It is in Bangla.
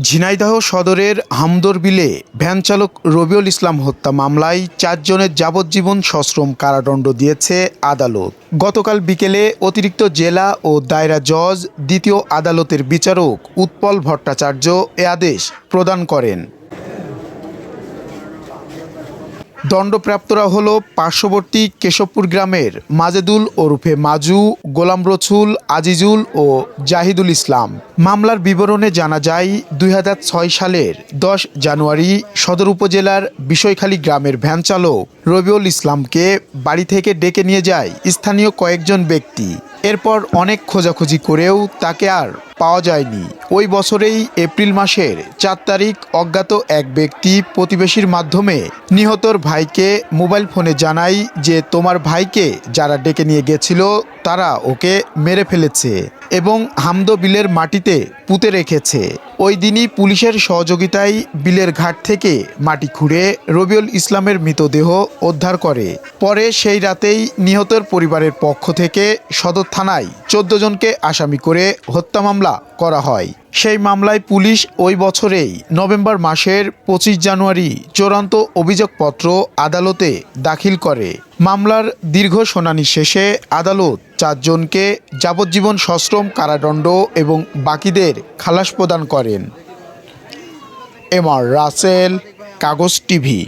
ঝিনাইদহ সদরের হামদর বিলে ভ্যান চালক রবিউল ইসলাম হত্যা মামলায় চারজনের যাবজ্জীবন সশ্রম কারাদণ্ড দিয়েছে আদালত। গতকাল বিকেলে অতিরিক্ত জেলা ও দায়রা জজ, দ্বিতীয় আদালতের বিচারক উৎপল ভট্টাচার্য এ আদেশ প্রদান করেন। দণ্ডপ্রাপ্তরা হল পার্শ্ববর্তী কেশবপুর গ্রামের মাজেদুল ওরফে মাজু, গোলাম রসুল আজিজুল ও জাহিদুল ইসলাম। মামলার বিবরণে জানা যায়, দুই হাজার ছয় সালের দশ জানুয়ারি সদর উপজেলার বিষয়খালী গ্রামের ভ্যান চালক রবিউল ইসলামকে বাড়ি থেকে ডেকে নিয়ে যায় স্থানীয় কয়েকজন ব্যক্তি। এরপর অনেক খোঁজাখুঁজি করেও তাকে আর পাওয়া যায়নি। ওই বছরেই এপ্রিল মাসের চার তারিখ অজ্ঞাত এক ব্যক্তি প্রতিবেশীর মাধ্যমে নিহতর ভাইকে মোবাইল ফোনে জানাই যে তোমার ভাইকে যারা ডেকে নিয়ে গেছিল, তারা ওকে মেরে ফেলেছে এবং হামদো বিলের মাটিতে পুঁতে রেখেছে। ওই দিনই পুলিশের সহযোগিতায় বিলের ঘাট থেকে মাটি খুঁড়ে রবিউল ইসলামের মৃতদেহ উদ্ধার করে। পরে সেই রাতেই নিহতের পরিবারের পক্ষ থেকে সদর থানায় চোদ্দ জনকে আসামি করে হত্যা মামলা করা হয়। সেই মামলায় পুলিশ ওই বছরেই নভেম্বর মাসের পঁচিশ জানুয়ারি চূড়ান্ত অভিযোগপত্র আদালতে দাখিল করে। মামলার দীর্ঘ শুনানি শেষে আদালত চারজনকে যাবজ্জীবন সশ্রম কারাদণ্ড এবং বাকিদের খালাস প্রদান করেন। এম আর রাসেল, কাগজ টিভি।